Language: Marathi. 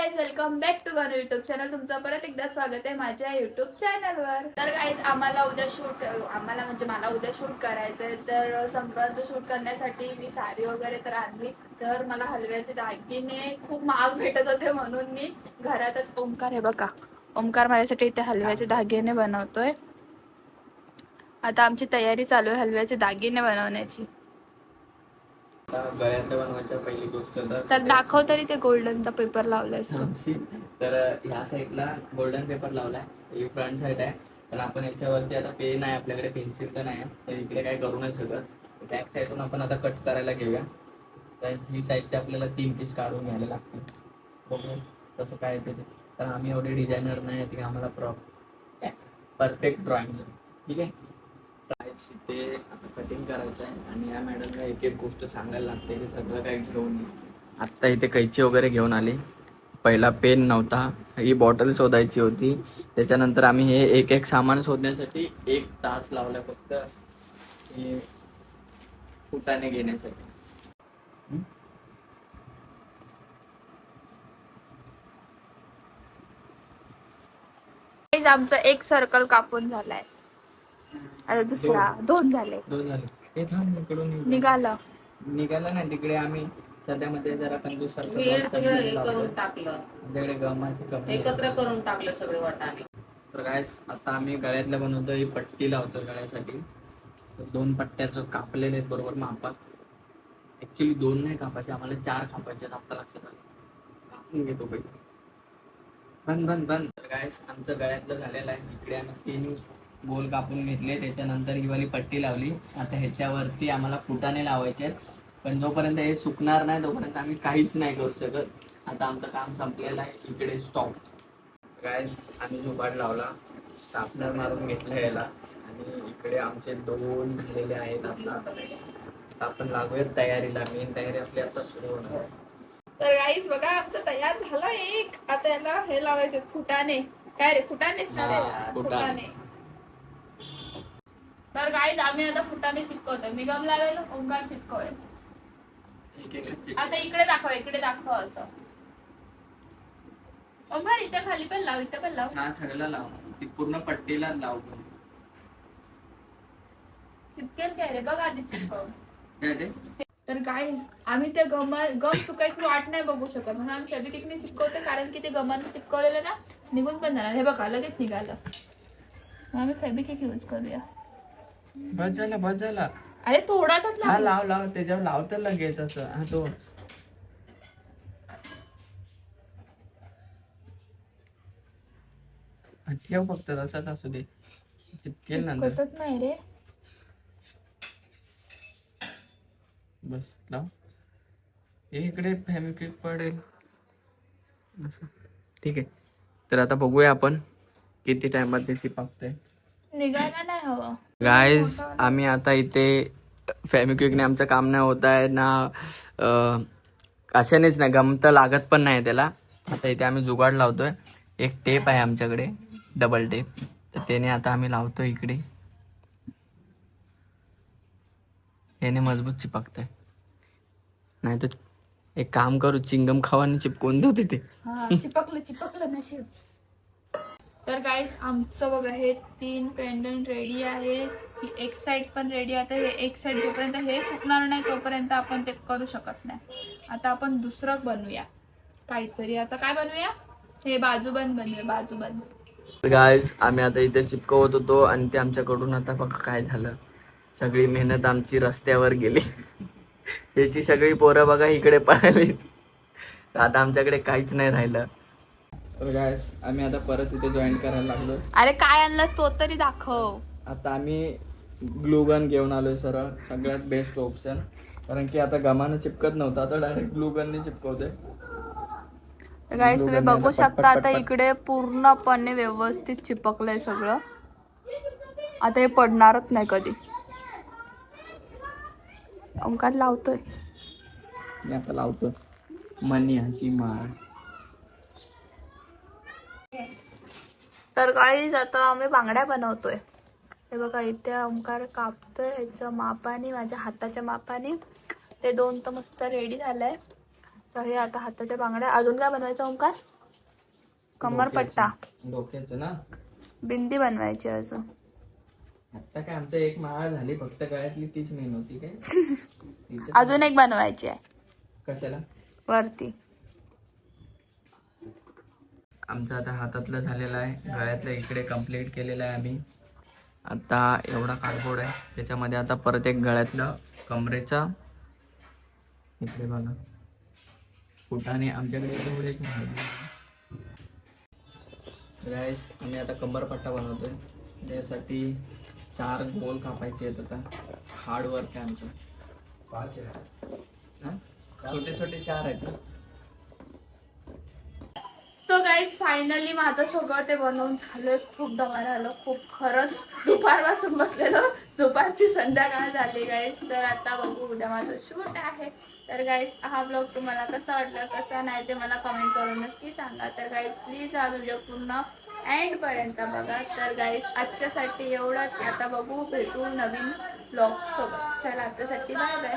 गाईज वेलकम बॅक टू गन युट्यूब चॅनल तुमचं परत एकदा स्वागत आहे माझ्या युट्यूब चॅनलवर तर गाईज आम्हाला उद्या शूट आम्हाला म्हणजे मला उद्या शूट करायचं आहे तर संक्रांत शूट करण्यासाठी मी साडी वगैरे तर आणली. तर मला हलव्याचे दागिने खूप महाग भेटत होते म्हणून मी घरातच ओंकार आहे बघा. ओंकार माझ्यासाठी इथे हलव्याचे दागिने बनवतोय. आता आमची तयारी चालू आहे हलव्याचे दागिने बनवण्याची. बनवायच्या पहिली गोष्ट तर दाखव तरी ते गोल्डनचा पेपर लावलाय तर ह्या साईडला गोल्डन पेपर लावलाय. ही फ्रंट साईड आहे. पण आपण याच्यावरती आता पेन आहे आपल्याकडे पेन्सिल तर नाही आहे. तर इकडे काय करू नाही शकत बॅक साईडून आपण आता कट करायला घेऊया. तर ही साईडचे आपल्याला तीन पीस काढून घ्यायला लागतील. बघू कसं काय येते ते. तर आम्ही एवढे डिझायनर नाही आहेत की आम्हाला प्रॉप परफेक्ट ड्रॉइंग ठीक आहे? ते आता कटिंग करायचं आहे. आणि या मॅडमला एक एक गोष्ट सांगायला लागते की सगळं काय घेऊन ये. आत्ता इथे कैची वगैरे घेऊन आली. पहिला पेन नव्हता. ही बॉटल शोधायची होती. त्याच्यानंतर आम्ही हे एक एक सामान शोधण्यासाठी एक तास लावला फक्त. हे फुटाने घेण्यासाठी. आमचा एक सर्कल कापून झालाय. आता दुसरा. दोन झाले. दोन झाले. हे थांब इकडून निघ. निघालं. निघालं ना तिकडे आम्ही सध्यामध्ये जरा कंजूस वेळ सगळं हे करून टाकलं. आमच्याकडे गमाची कमी एकत्र करून टाकलं सगळे वाटाणे. तर काय आता आम्ही गळ्यातलं बनवतो ही पट्टी लावतो गळ्यासाठी. तर दोन पट्ट्याचं कापलेले आहेत बरोबर मापात. ऍक्च्युली दोन नाही कापायचे आम्हाला चार कापायचे आहेत आता लक्षात आलं. कापून घेतो पहिले. बंद बंद बंद. तर काय आमचं गळ्यातलं झालेलं आहे. इकडे आम्ही तीन गोल कापून घेतले त्याच्यानंतर ही वाली पट्टी लावली. आता ह्याच्यावरती आम्हाला फुटाने लावायचे आहेत. पण जोपर्यंत हे सुकणार नाही तोपर्यंत आम्ही काहीच नाही करू शकत. आता आमचं काम संपलेलं आहे. इकडे स्टॉप काय आम्ही जुगाड लावला. स्टापनर मारून घेतलं याला. आणि इकडे आमचे दोन झालेले आहेत आता आपण लागूयात तयारीला. मेन तयारी आपली आता सुरू होणार आहे. तर गाईच बघा आमचं तयार झालं एक. आता याला हे लावायचे फुटाने. काय रे फुटानेच ना रे? फुटाणे. फुटाणे तर गाईज आम्ही आता फुटाने चिटकवतोय मी गम लावेल ओंकार एक- आता इकडे दाखव इकडे दाखव असं. ओंकार इथे खाली पण लाव इथे पण लाव. हा सगळं लाव. पूर्ण पट्टीला लाव. पण. चिटकेल काय रे? बघ आधी चिटकव काय ते? तर काय आम्ही ते गम गम सुकायची वाट नाही बघू शकत. म्हणून आम्ही फेबिकिकने चिपकवते कारण की ते गमाने चिपकवलेलं ना निघून पण जाणार. हे बघा लगेच निघालं. आम्ही फेबिकिक यूज करूया. बस झालं बस झाला. अरे थोडासाच हा लाव लाव लाव त्याच्यावर लावतं लगेच असं. हा तो हा, ठेव फक्त तसाच असू दे. चिपकेल नंतर. चिपकतच नाही रे. बस लाव. हे इकडे फॅमिक्विक पडेल. असं. ठीक आहे. तर आता बघूया आपण किती टाइमात ते चिपकतंय. निघायला नाही हवं. गाईज आम्ही आता इथे फॅमिक्विकने आमचं काम नाही होत आहे ना अशानेच नाही गमत लागत पण नाही त्याला. आता इथे आम्ही जुगाड लावतोय. एक टेप आहे आमच्याकडे डबल टेप तर त्याने आता आम्ही लावतो इकडे. याने मजबूत चिपकतंय. नाही तर एक काम करू चिंगम आणि चिपकून देऊ तिथे. हा चिपकलं चिपकलं नशीब. तर गाईज आमचं बघा हे तीन पेंडंट रेडी आहे. ही एक साईड पण रेडी आता हे एक साईड जोपर्यंत हे सुकणार नाही तोपर्यंत आपण ते करू शकत नाही. आता आपण दुसरं बनवूया. काहीतरी आता काय बनवूया? हे बाजूबंद बनवूया बाजूबंद गायज आम्ही आता इथे चिपकवत होतो आणि ते आमच्याकडून आता बघा काय झालं. सगळी मेहनत आमची रस्त्यावर गेली. याची सगळी पोरं बघा इकडे पळाली. आता आमच्याकडे काहीच नाही राहिलं. तर गायस आम्ही आता परत इथे जॉईन करायला लागलो अरे काय आणलंस तो तरी दाखव. आता आम्ही ग्लूगन घेऊन आलोय सरळ सगळ्यात बेस्ट ऑप्शन कारण की आता गमानं चिपकत नव्हतं आता डायरेक्ट ग्लूगनने चिपकवते गाईस तुम्ही बघू शकता आता. इकडे पूर्णपणे व्यवस्थित चिपकलंय सगळं. आता हे पडणारच नाही कधी. ओंकार लावतोय. मी आता लावतो मनी हाची माळ. तर गाईज आता आम्ही बांगड्या बनवतोय. हे बघा इथे ओंकार कापतोय ह्याचं मापाने माझ्या हाताच्या मापाने ते दोन तर मस्त रेडी झालंय. तर हे आता हाताच्या बांगड्या. अजून काय बनवायचं ओमकार कमरपट्टा डोक्याचं- डोक्याचं ना? बिंदी बनवायची अजून. आता काय आमचं एक माळ झाली फक्त गळ्यातली तीच मेन होती काय? अजून एक बनवायची आहे. कशाला? वरती. आमचं आता हातातलं झालेलं आहे. गळ्यातलं इकडे कंप्लीट केलेलं आहे आम्ही. आता एवढा कार्डबोर्ड आहे. त्याच्यामध्ये आता परत एक गळ्यातलं कमरेचा. इकडे बघा. फुटाने आमच्याकडे एवढेच गाईस आम्ही आता कंबरपट्टा बनवतोय. त्यासाठी चार गोल कापायचे आहेत आता. हार्ड वर्क आहे आमचं? छोटे छोटे चार आहेत ना? गाईज फायनली माझं सगळं ते बनवून झालं खूप दमार आलं खूप खरंच. दुपारपासून बसलेलं. दुपारची संध्याकाळ झाली गाईज तर आता बघू उद्या माझं शूट आहे. तर गाईज हा ब्लॉग तुम्हाला कसा वाटला कसा नाही ते मला कमेंट करून नक्की सांगा. तर गाईज प्लीज हा व्हिडिओ पूर्ण एंडपर्यंत बघा. तर गाईज आजच्यासाठी एवढंच. आता बघू भेटू नवीन ब्लॉग सोबत. चला आतासाठी बाय बाय